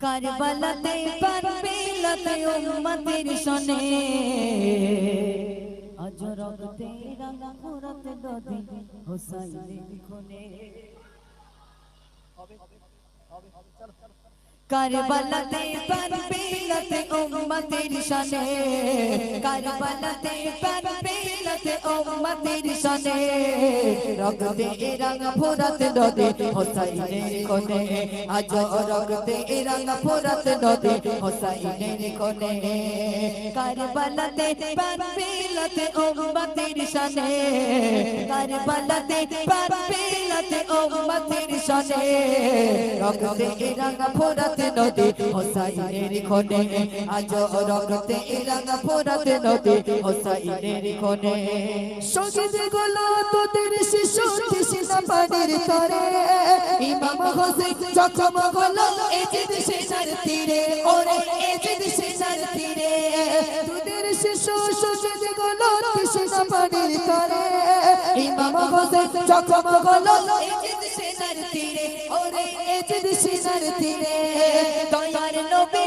কারবালাতে পারবিলাতে উম্মতের শনে আজ রক্তে রাঙা ফুরাতে নদী হোসাইনের খুনে। কারবালাতে পারবিলাতে উম্মতের শনে কারবালাতে পারবিলাতে উম্মতের শনে রক্তে রাঙা ফুরাতে নদী, হোসাইনের কোনে আজ রক্তে রাঙা ফুরাতে নদী, হোসাইনের কোনে কারবালাতে পারবিলাতে উম্মতের শনে কারবালাতে পারবিলাতে উম্মতের শনে রক্তে রাঙা ফুরাতে নদী, হোসাইনের কোনে আজ রক্তে রাঙা ফুরাতে নদী, হোসাইনের কোনে শহীদগুলো তোদের শিশু কৃষ্ণ পানির তরে। ইমাম হোসেন জখমগুলো এজিদ সেনার তীরে। ওরে এজিদ সেনার তীরে। তোদের শিশু শহীদগুলো কৃষ্ণ পানির তরে। ইমাম হোসেন জখমগুলো এজিদ সেনার তীরে। ওরে এজিদ সেনার তীরে। দয়ার নবী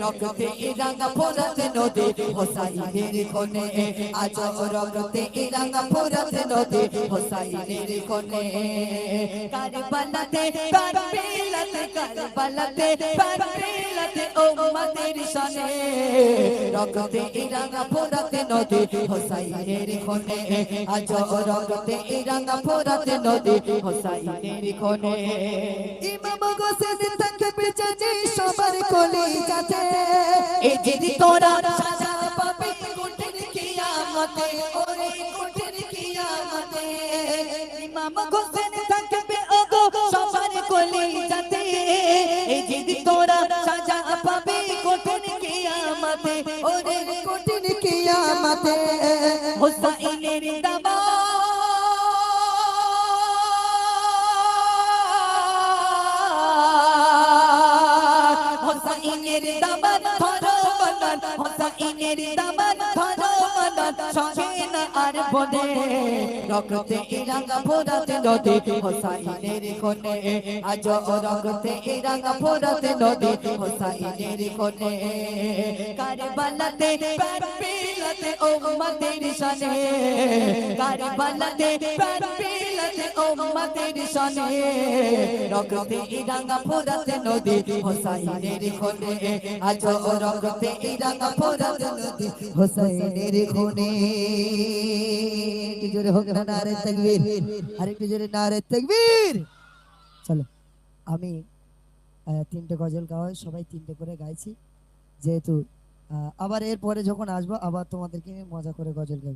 রক্তে রাঙা ফোরাত নদী হোসাইনের কোনে আজ রক্তে রাঙা ফোরাত নদী হোসাইনের কোনে কারবালাতে কারবিলাতে ফোরাত নদী হোসাইনের কোনে ইমাম গোসেন বেঁচেছে সবার কোলে যাতে এই যদি তোরা সাজা পাবে কঠিন কিয়ামতে, ওরে কঠিন কিয়ামতে। ইমাম হোসেন ওরে কঠিন কিয়ামতে। হোসাইনের দাবা হোসাইনের দাবান ধরো বদন সহে না আর বনে। রক্তে ইরাঙ্গা ফোরাতে নদী, হোসাইনের কোনে আজ রক্তে ইরাঙ্গা ফোরাতে নদী, হোসাইনের কোনে কারবালাতে কারবিলাতে ও মাদের শানে। কারবালাতে কারবিলাতে মাদের শানে রক্তে নদী হোসাইনের কোনে আজ রক্তে নদী হোসাইনের খুনে। জোরে হোক না, নারে তাকবীর। আর একটু জোরে, নারে তাকবীর। চলো, আমি তিনটে গজল গাওয়া সবাই তিনটে করে গাইছি। যেহেতু আবার এরপরে যখন আসব, আবার তোমাদেরকে মজা করে গজল গাই